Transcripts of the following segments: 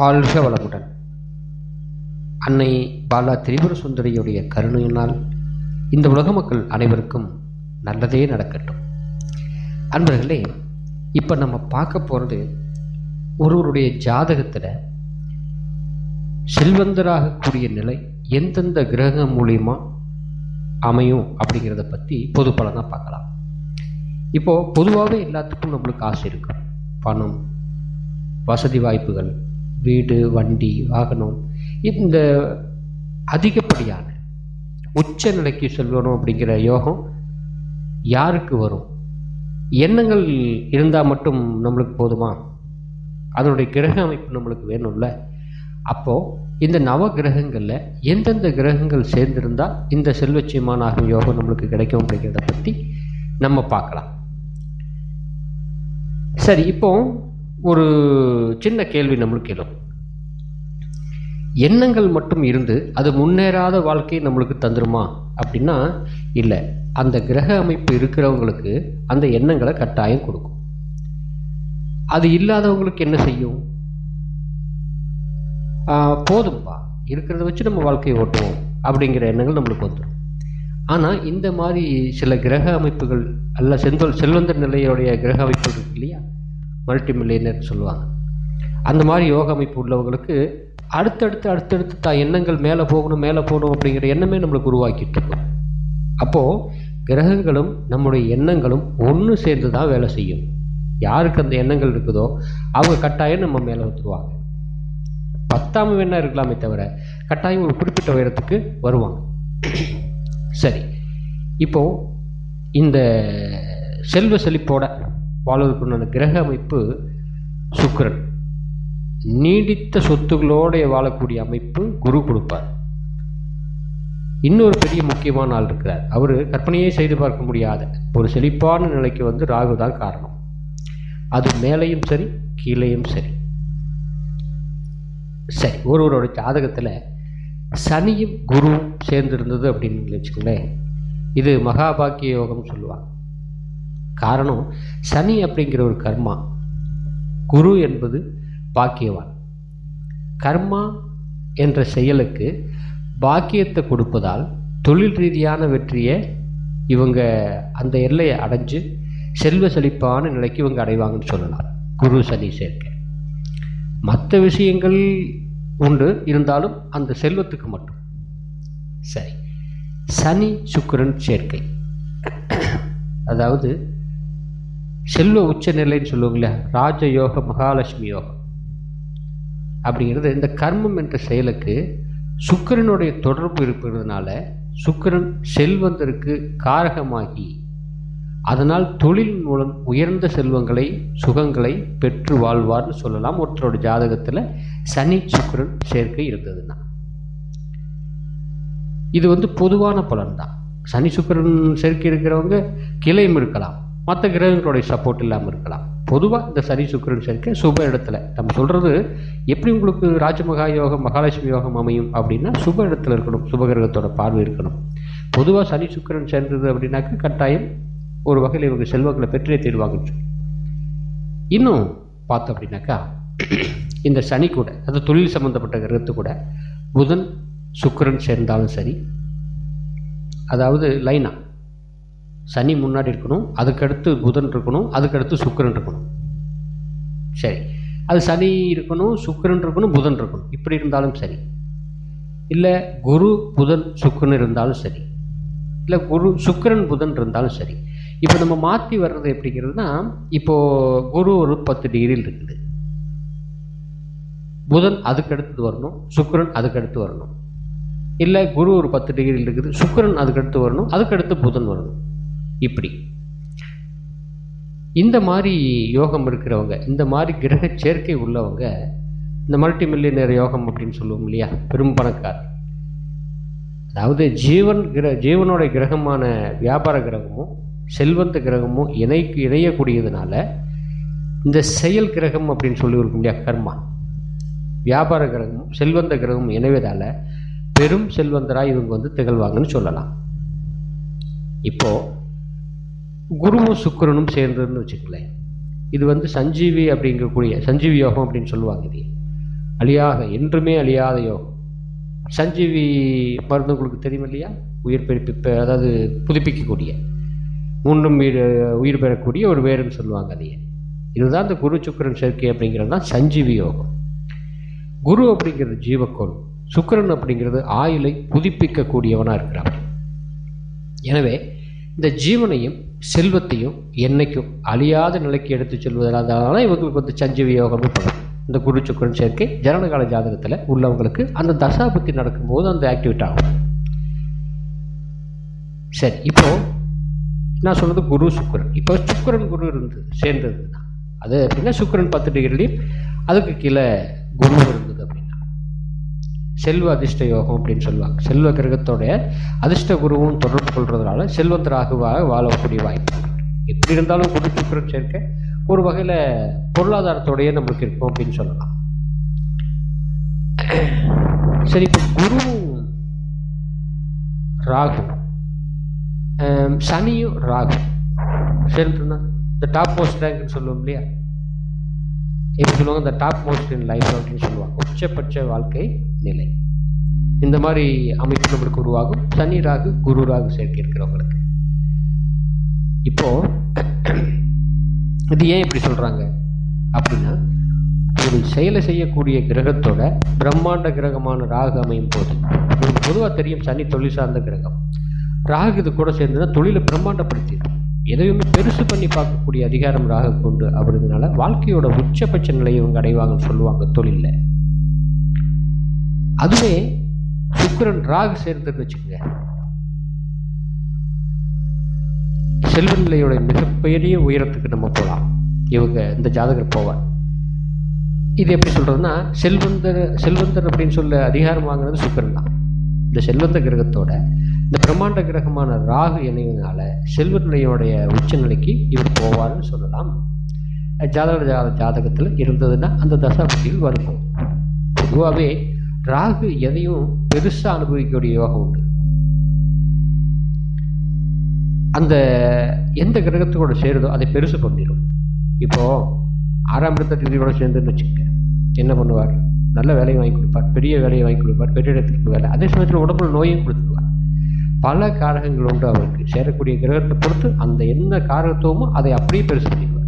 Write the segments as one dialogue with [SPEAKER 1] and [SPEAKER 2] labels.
[SPEAKER 1] வாழ்க வளமுடன். அன்னை பாலா திரிபுர சுந்தரியுடைய கருணையினால் இந்த உலக மக்கள் அனைவருக்கும் நல்லதே நடக்கட்டும். அன்பர்களே இப்போ நம்ம பார்க்க போகிறது ஒருவருடைய ஜாதகத்தில் செல்வந்தராகக்கூடிய நிலை எந்தெந்த கிரகம் மூலியமா அமையும் அப்படிங்கிறத பற்றி பொது பலனாக பார்க்கலாம். இப்போது பொதுவாகவே எல்லாத்துக்கும் நம்மளுக்கு ஆசை இருக்கும் பணம் வசதி வாய்ப்புகள் வீடு வண்டி வாகனம் இந்த அதிகப்படியான உச்ச நிலைக்கு செல்லணும் அப்படிங்கிற யோகம் யாருக்கு வரும்? எண்ணங்கள் இருந்தால் மட்டும் நம்மளுக்கு போதுமா? அதனுடைய கிரக அமைப்பு நம்மளுக்கு வேணும்ல? அப்போது இந்த நவ கிரகங்களில் எந்தெந்த கிரகங்கள் சேர்ந்திருந்தால் இந்த செல்வச்சியமான ஆகும் யோகம் நம்மளுக்கு கிடைக்கும் அப்படிங்கிறத பற்றி நம்ம பார்க்கலாம். சரி இப்போது ஒரு சின்ன கேள்வி நம்மளுக்கு எழும் எண்ணங்கள் மட்டும் இருந்து அது முன்னேறாத வாழ்க்கையை நம்மளுக்கு தந்துருமா? அப்படின்னா இல்லை. அந்த கிரக அமைப்பு இருக்கிறவங்களுக்கு அந்த எண்ணங்களை கட்டாயம் கொடுக்கும். அது இல்லாதவங்களுக்கு என்ன செய்யும்? போதும்பா. இருக்கிறத வச்சு நம்ம வாழ்க்கையை ஓட்டுவோம். அப்படிங்கிற எண்ணங்கள் நம்மளுக்கு வந்துடும் ஆனால் இந்த மாதிரி சில கிரக அமைப்புகள் அல்ல செல்வ செல்வந்தர் நிலையுடைய கிரக அமைப்புகள் இல்லையா? மல்டி மில்லியனர் சொல்லுவாங்க. அந்த மாதிரி யோக அமைப்பு உள்ளவங்களுக்கு அடுத்தடுத்து அடுத்தடுத்து தான் எண்ணங்கள் மேலே போகணும் மேலே போகணும் அப்படிங்கிற எண்ணமே நம்மளுக்கு உருவாக்கிட்டு இருக்கும் அப்போது கிரகங்களும் நம்முடைய எண்ணங்களும் ஒன்று சேர்ந்து தான் வேலை செய்யும். யாருக்கு அந்த எண்ணங்கள் இருக்குதோ அவங்க கட்டாயம் நம்ம மேலே வந்துருவாங்க பத்தாம வேணா இருக்கலாமே தவிர கட்டாயம் ஒரு குறிப்பிட்ட உயரத்துக்கு வருவாங்க. சரி. இப்போது இந்த செல்வ செழிப்போட வாழ்வதற்குண்டான கிரக அமைப்பு சுக்கரன். நீடித்த சொத்துக்களோடைய வாழக்கூடிய அமைப்பு குரு கொடுப்பார். இன்னொரு பெரிய முக்கியமான ஆள் இருக்கிறார். அவர் கற்பனையே செய்து பார்க்க முடியாத ஒரு செழிப்பான நிலைக்கு வந்து ராகு தான் காரணம். அது மேலேயும் சரி கீழேயும் சரி. சரி ஒருவரோட ஜாதகத்தில் சனியும் குருவும் சேர்ந்திருந்தது அப்படின்னு வச்சுக்கோங்களேன். இது மகாபாக்கிய யோகம்னு சொல்லுவாங்க. காரணம் சனி அப்படிங்கிற ஒரு கர்மா. குரு என்பது பாக்கியவான். கர்மா என்ற செயலுக்கு பாக்கியத்தை கொடுப்பதால் தொழில் ரீதியான வெற்றியை இவங்க அந்த எல்லையை அடைஞ்சு செல்வ செழிப்பான நிலைக்கு இவங்க அடைவாங்கன்னு சொல்லலாம். குரு சனி சேர்க்கை. மற்ற விஷயங்கள் உண்டு இருந்தாலும் அந்த செல்வத்துக்கு மட்டும். சரி. சனி சுக்கரன் சேர்க்கை. அதாவது செல்வ உச்ச நிலைன்னு சொல்லுவாங்களே ராஜயோக மகாலட்சுமி யோகம். அப்படிங்கிறது இந்த கர்மம் என்ற செயலுக்கு சுக்கிரனுடைய தொடர்பு இருக்கிறதுனால சுக்கிரன் செல்வந்தருக்கு காரகமாகி அதனால் தொழில் மூலம் உயர்ந்த செல்வங்களை சுகங்களை பெற்று வாழ்வார்னு சொல்லலாம். ஒருத்தரோட ஜாதகத்தில் சனி சுக்கிரன் சேர்க்கை இருந்ததுன்னா. இது வந்து பொதுவான பலன் தான் சனி சுக்கிரன் சேர்க்கை இருக்கிறவங்க கிளையும் இருக்கலாம். மற்ற கிரகங்களுடைய சப்போர்ட் இல்லாமல் இருக்கலாம். பொதுவாக இந்த சனி சுக்கிரன் சேர்க்கை சுப இடத்துல நம்ம சொல்கிறது எப்படி உங்களுக்கு ராஜமகா யோகம் மகாலட்சுமி யோகம் அமையும் அப்படின்னா சுப இடத்துல இருக்கணும் சுபகிரகத்தோட பார்வை இருக்கணும். பொதுவாக சனி சுக்கிரன் சேர்ந்தது அப்படின்னாக்க கட்டாயம் ஒரு வகையில் இவங்க செல்வங்களை பெற்றே தீர்வாங்கன்னு சொல்லி. இன்னும் பார்த்தோம் அப்படின்னாக்கா இந்த சனி கூட அது தொழில் சம்மந்தப்பட்ட கிரகத்து கூட புதன் சுக்கிரன் சேர்ந்தாலும் சரி அதாவது லைனா சனி முன்னாடி இருக்கணும் அதுக்கடுத்து புதன் இருக்கணும் அதுக்கடுத்து சுக்கரன் இருக்கணும். சரி. அது சனி இருக்கணும் சுக்கரன் இருக்கணும் புதன் இருக்கணும். இப்படி இருந்தாலும் சரி. இல்லை குரு புதன் சுக்கிரன் இருந்தாலும் சரி. இல்லை குரு சுக்கிரன் புதன் இருந்தாலும் சரி. இப்போ நம்ம மாற்றி வர்றது எப்படிங்கிறதுனா இப்போது குரு ஒரு பத்து டிகிரியில் இருக்குது. புதன் அதுக்கடுத்து வரணும் சுக்கரன் அதுக்கடுத்து வரணும். இல்லை குரு ஒரு பத்து டிகிரியில் இருக்குது சுக்கரன் அதுக்கடுத்து வரணும் அதுக்கடுத்து புதன் வரணும். இப்படி. இந்த மாதிரி யோகம் இருக்கிறவங்க இந்த மாதிரி கிரக சேர்க்கை உள்ளவங்க இந்த மல்டி மில்லியனர் யோகம் அப்படின்னு சொல்லுவோம் இல்லையா? பெரும் பணக்கார். அதாவது ஜீவன் கிர ஜீவனோட கிரகமான வியாபார கிரகமும் செல்வந்த கிரகமும் இணைக்கு இணையக்கூடியதுனால இந்த செயல் கிரகம் அப்படின்னு சொல்லி இருக்கும் இல்லையா? கர்மா. வியாபார கிரகமும் செல்வந்த கிரகமும் இணைவதால் பெரும் செல்வந்தராக இவங்க வந்து திகழ்வாங்கன்னு சொல்லலாம். இப்போது குருவும் சுக்கரனும் சேர்ந்ததுன்னு வச்சுக்கலேன் இது வந்து சஞ்சீவி அப்படிங்கக்கூடிய சஞ்சீவி யோகம் அப்படின்னு சொல்லுவாங்க இது அழியாத என்றுமே அழியாத யோகம். சஞ்சீவி மருந்து உங்களுக்கு தெரியும் இல்லையா? உயிர் பிறப்பிப்ப அதாவது புதுப்பிக்கக்கூடிய. முன்னும் உயிர் உயிர் பெறக்கூடிய ஒரு வேறுன்னு சொல்லுவாங்க அதையே. இதுதான் இந்த குரு சுக்கரன் சேர்க்கை அப்படிங்கிறது தான் சஞ்சீவி யோகம். குரு அப்படிங்கிறது ஜீவக்கோள். சுக்கரன் அப்படிங்கிறது ஆயுளை புதுப்பிக்கக்கூடியவனாக இருக்கிறான் எனவே இந்த ஜீவனையும் செல்வத்தையும் என்னைக்கும் அழியாத நிலைக்கு எடுத்து செல்வதனால இவங்களுக்கு வந்து சஞ்சீவி யோகம்னு படம். இந்த குரு சுக்கிரன் சேர்க்கை ஜனனகால ஜாதகத்தில் உள்ளவங்களுக்கு அந்த தசாபத்தி நடக்கும்போது அந்த ஆக்டிவேட் ஆகும். சரி இப்போ நான் சொன்னது குரு சுக்கரன். இப்போ சுக்கரன் குரு இருந்தது சேர்ந்தது அது அப்படின்னா சுக்கரன் பத்து டிகிரிலையும் அதுக்கு கீழே குரு செல்வ அதிர்ஷ்ட யோகம் அப்படின்னு சொல்லுவாங்க. செல்வ கிரகத்தோடைய அதிர்ஷ்ட குருவும் தொடர்பு கொள்றதுனால செல்வந்தராகுவாக வாழக்கூடிய வாய்ப்பு. எப்படி இருந்தாலும் குரு சேர்க்க ஒரு வகையில் பொருளாதாரத்தோடையே நம்மளுக்கு இருக்கும் அப்படின்னு சொல்லலாம். சரி இப்போ குருவும் ராகு சனியும் ராகு. சேர்ந்துன்னா இந்த டாப் மோஸ்ட் ரேங்க்னு சொல்லுவோம் இல்லையா? இப்போ சொல்லுவாங்க இந்த டாப் மோஸ்ட் இன் லைஃப் அப்படின்னு சொல்லுவாங்க. உச்சபட்ச வாழ்க்கை நிலை. இந்த மாதிரி அமைப்பு நம்மளுக்கு உருவாகும். சனி ராகு குரு ராகு சேர்க்கை இருக்கிறவங்களுக்கு இப்போ இது ஏன் இப்படி சொல்றாங்க? அப்படின்னா ஒரு செயலை செய்யக்கூடிய கிரகத்தோட பிரம்மாண்ட கிரகமான ராகு அமையும் போது உங்களுக்கு பொதுவாக தெரியும் சனி தொழில் சார்ந்த கிரகம். ராகு இது கூட சேர்ந்துன்னா தொழிலை பிரம்மாண்டப்படுத்திடும். எதையுமே பெருசு பண்ணி பார்க்கக்கூடிய அதிகாரம் ராகு கொண்டு அப்படிங்கிறதுனால வாழ்க்கையோட உச்சபட்ச நிலையை இவங்க அடைவாங்கன்னு சொல்லுவாங்க தொழிலில். அதுவே சுக்கிரன் ராகு சேர்ந்துன்னு வச்சுக்கோங்க. செல்வ நிலையோட மிகப்பெரிய உயரத்துக்கு நம்ம போகலாம் இவங்க இந்த ஜாதகர் போவார். இது எப்படி சொல்றதுன்னா செல்வந்தர் செல்வந்தர் அப்படின்னு சொல்ல அதிகாரம் வாங்குறது சுக்கிரன் தான். இந்த செல்வந்த கிரகத்தோட இந்த பிரம்மாண்ட கிரகமான ராகு இணைவதனால செல்வ நிலையோடைய உச்ச நிலைக்கு இவர் போவார்னு சொல்லலாம். ஜாதக ஜாத ஜாதகத்தில் இருந்ததுன்னா அந்த தசாபதியில் வரும் பொதுவாகவே ராகு எதையும் பெருசாக அனுபவிக்கக்கூடிய யோகம் உண்டு. அந்த எந்த கிரகத்தோட சேருதோ அதை பெருசு பண்ணிடும் இப்போ ஆறாம் இடத்த திதியோட சேர்ந்துன்னு வச்சுக்கோங்க. என்ன பண்ணுவார்? நல்ல வேலையை வாங்கி கொடுப்பார் பெரிய வேலையை வாங்கி கொடுப்பார் பெரிய இடத்துக்கு வேலை. அதே சமயத்தில் உடம்புல நோயும் கொடுத்துருவார். பல காரகங்கள் உண்டு அவருக்கு. சேரக்கூடிய கிரகத்தை பொறுத்து அந்த என்ன காரகத்துவமோ அதை அப்படியே பெருசு பண்ணிக்குவார்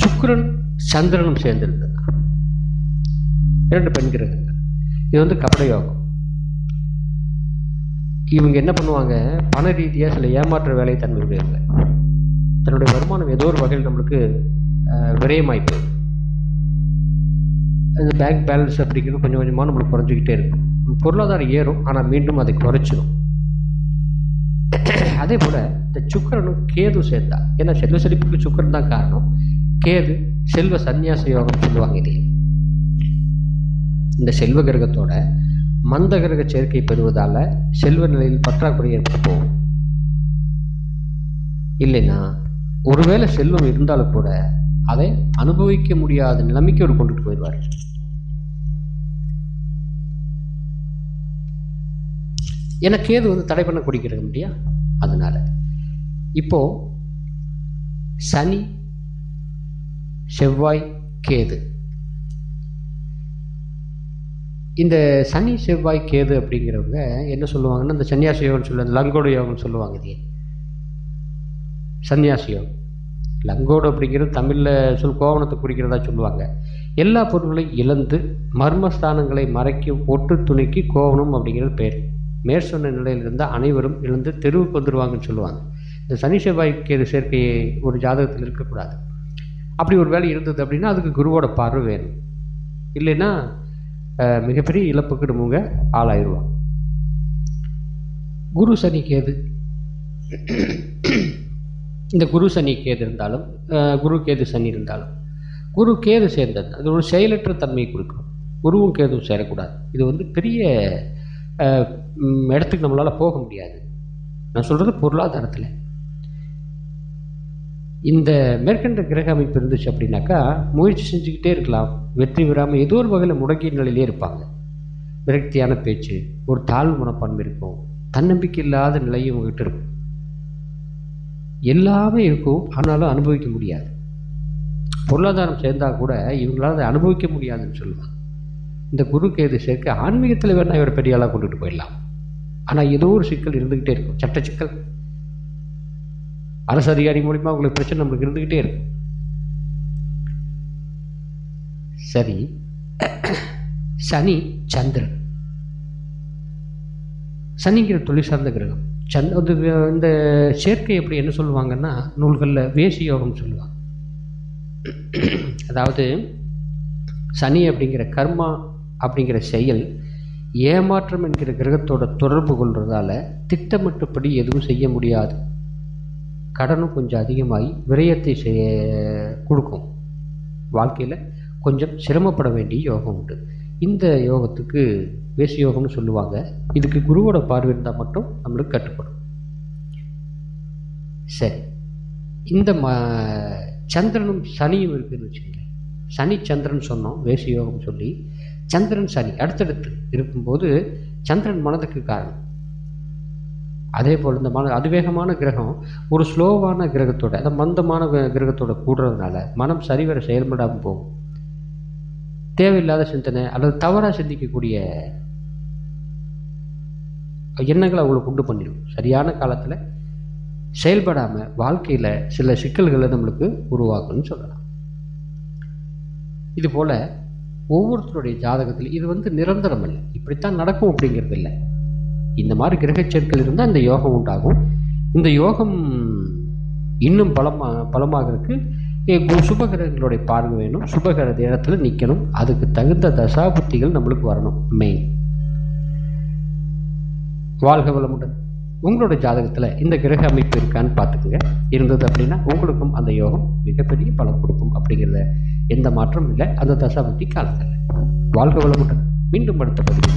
[SPEAKER 1] சுக்கரன் சந்திரனும் சேர்ந்திருந்தது இரண்டு பெண் கிரகங்கள். இது வந்து கபட யோகம் இவங்க என்ன பண்ணுவாங்க? பண ரீதியாக சில ஏமாற்ற வேலையை தன்மை தன்னுடைய வருமானம் ஏதோ ஒரு வகையில் நம்மளுக்கு விரயமாய்ப்பு அந்த பேங்க் பேலன்ஸ் அப்படிங்கிறது கொஞ்சம் கொஞ்சமாக நம்மளுக்கு குறைஞ்சிக்கிட்டே இருக்கும். பொருளாதாரம் ஏறும் ஆனால் மீண்டும் அதை குறைச்சிடும் அதே போல் இந்த சுக்கரனும் கேது சேர்ந்தா ஏன்னா செல்வ செழிப்புக்கு சுக்கரன் தான் காரணம். கேது செல்வ சந்நியாச யோகம் சொல்லுவாங்க இது இந்த செல்வ கிரகத்தோட மந்த கிரக சேர்க்கை பெறுவதால் செல்வ நிலையில் பற்றாக்குறை ஏற்பட்டு போகும். இல்லைன்னா ஒருவேளை செல்வம் இருந்தாலும் கூட அதை அனுபவிக்க முடியாத நிலைமைக்கு அவர் கொண்டுட்டு போயிடுவார். ஏன்னா கேது வந்து தடை பண்ண குடிக்கிறது முடியா? அதனால். இப்போது சனி செவ்வாய் கேது. இந்த சனி செவ்வாய் கேது அப்படிங்கிறவங்க என்ன சொல்லுவாங்கன்னா இந்த சன்னியாசி யோகம்னு சொல்லுவாங்க லங்கோடு யோகம்னு சொல்லுவாங்க இது சன்னியாசி யோகம். லங்கோடு அப்படிங்கிறது தமிழில் சொல் கோவணத்தை குறிக்கிறதா சொல்லுவாங்க. எல்லா பொருள்களையும் இழந்து மர்மஸ்தானங்களை மறைக்கும் ஒட்டு துணிக்கு கோவணம் அப்படிங்கிறது பேர். மேற் சொன்ன நிலையில் இருந்தால் அனைவரும் எழுந்து தெருவுக்கு வந்துடுவாங்கன்னு சொல்லுவாங்க. இந்த சனி செவ்வாய் கேது சேர்க்கையை ஒரு ஜாதகத்தில் இருக்கக்கூடாது. அப்படி ஒரு வேலை இருந்தது அப்படின்னா அதுக்கு குருவோட பார்வை வேணும். இல்லைன்னா மிகப்பெரிய இழப்புக்கு நம்மங்க ஆளாயிருவாங்க. குரு சனி கேது. இந்த குரு சனி கேது இருந்தாலும் குரு கேது சனி இருந்தாலும் குரு கேது சேர்ந்தது அது ஒரு செயலற்ற தன்மையை கொடுக்கும். குருவும் கேதுவும் சேரக்கூடாது. இது வந்து பெரிய இடத்துக்கு நம்மளால் போக முடியாது. நான் சொல்கிறது பொருளாதாரத்தில். இந்த மேற்கண்ட கிரக அமைப்பு இருந்துச்சு அப்படின்னாக்கா முயற்சி செஞ்சுக்கிட்டே இருக்கலாம். வெற்றி பெறாமல் ஏதோ ஒரு வகையில் முடங்கிய நிலையிலே இருப்பாங்க. விரக்தியான பேச்சு ஒரு தாழ்வு மனப்பான்மை இருக்கும். தன்னம்பிக்கை இல்லாத நிலையும் உங்ககிட்ட இருக்கும். எல்லாமே இருக்கும் ஆனாலும் அனுபவிக்க முடியாது. பொருளாதாரம் சேர்ந்தால் கூட இவங்களால் அதை அனுபவிக்க முடியாதுன்னு சொல்லுவாங்க. இந்த குரு கேது சேர்க்க ஆன்மீகத்தில் வேணால் இவர் பெரிய ஆளாக கொண்டுட்டு போயிடலாம். ஆனால் ஏதோ ஒரு சிக்கல் இருந்துக்கிட்டே இருக்கும். சட்ட சிக்கல். அரசு அதிகாரி மூலிமா உங்களுக்கு பிரச்சனை நம்மளுக்கு இருந்துக்கிட்டே இருக்கும். சரி. சனி சந்திரன். சனிங்கிற தொழில் சார்ந்த கிரகம். சந்த் அது இந்த சேர்க்கை எப்படி என்ன சொல்லுவாங்கன்னா நூல்களில் வேசி யோகம் சொல்லுவாங்க. அதாவது சனி அப்படிங்கிற கர்மா அப்படிங்கிற செயல் ஏமாற்றம் என்கிற கிரகத்தோட தொடர்பு கொள்றதால திட்டமிட்டபடி எதுவும் செய்ய முடியாது. கடனும் கொஞ்சம் அதிகமாகி விரயத்தை செய்ய கொடுக்கும். வாழ்க்கையில் கொஞ்சம் சிரமப்பட வேண்டிய யோகம் உண்டு. இந்த யோகத்துக்கு வேசி யோகம்னு சொல்லுவாங்க. இதுக்கு குருவோட பார்வை இருந்தால் மட்டும் நம்மளுக்கு கட்டுப்படும். சரி. இந்த ம சந்திரனும் சனியும் இருக்குதுன்னு வச்சுக்கோங்க சனி சந்திரன் சொன்னோம் வேசி யோகம் சொல்லி. சந்திரன் சனி அடுத்தடுத்து இருக்கும்போது சந்திரன் மனதுக்கு காரணம். அதே போல் இந்த மன அதிவேகமான கிரகம் ஒரு ஸ்லோவான கிரகத்தோட அந்த மந்தமான கிரகத்தோட கூடுறதுனால மனம் சரிவர செயல்படாமல் போகும். தேவையில்லாத சிந்தனை அல்லது தவறாக சிந்திக்கக்கூடிய எண்ணங்களை அவங்களுக்கு உண்டு பண்ணிடும். சரியான காலத்தில் செயல்படாமல் வாழ்க்கையில் சில சிக்கல்களை நம்மளுக்கு உருவாக்குன்னு சொல்லலாம். இது போல் ஒவ்வொருத்தருடைய ஜாதகத்தில் இது வந்து நிரந்தரம் இல்லை இப்படித்தான் நடக்கும் அப்படிங்கிறது இல்லை. இந்த மாதிரி கிரகச்சேர்க்கல் இருந்தால் இந்த யோகம் உண்டாகும். இந்த யோகம் இன்னும் பலமாக பலமாகிறதுக்கு சுபகிரகங்களுடைய பார்வை வேணும். சுபகிரக இடத்துல நிற்கணும் அதுக்கு தகுந்த தசாபுத்திகள் நம்மளுக்கு வரணும். மெயின் வாழ்க வளமுடன். உங்களோட ஜாதகத்தில் இந்த கிரக அமைப்பு இருக்கான்னு பார்த்துக்குங்க. இருந்தது அப்படின்னா உங்களுக்கும் அந்த யோகம் மிகப்பெரிய பலம் கொடுக்கும் அப்படிங்கிறத எந்த மாற்றமும் இல்லை. அந்த தசாபுத்தி காலத்தில். வாழ்க வளமுடன். மீண்டும் அடுத்த பதிவு